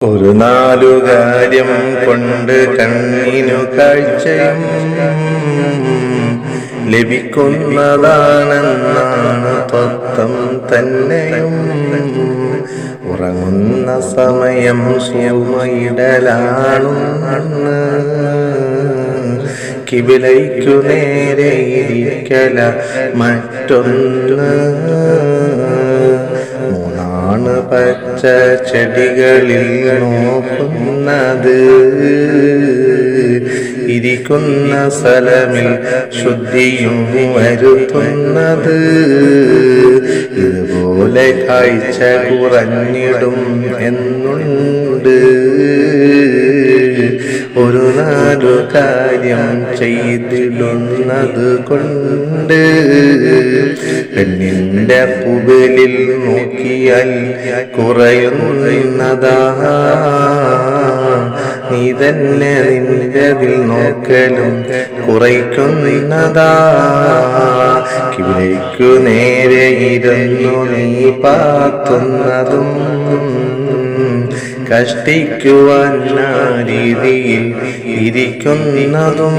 ഒരു നാലു കാര്യം കൊണ്ട് കണ്ണിനു കാഴ്ചയും ലഭിക്കുന്നതാണെന്നാണ് തത്വം തന്നെയും. ഉറങ്ങുന്ന സമയം സൂമയിടലാണെന്ന് കിബിലയ്ക്കു നേരെ ഇരിക്കല മറ്റൊന്ന്. പച്ച ചെടികളിൽ നോക്കുന്നത്. ഇരിക്കുന്ന സ്ഥലമിൽ ശുദ്ധിയും വരുത്തുന്നത്. ഇതുപോലെ കാഴ്ച കുറഞ്ഞിടും എന്നുണ്ട്. ഒരു നാലു കാര്യം ചെയ്തിടുന്നത് കൊണ്ട് പെണ്ണിന്റെ പുകലിൽ നോക്കിയാൽ കുറയുന്നതാ. നീ തന്നെ നിന്റതിൽ നോക്കലും കുറയ്ക്കുന്നതാ. കിവിലേക്കു നേരെ ഇരുന്നു നീ പാത്തുന്നതും കഷ്ടിക്കുവാൻ രീതിയിൽ ഇരിക്കുന്നതും.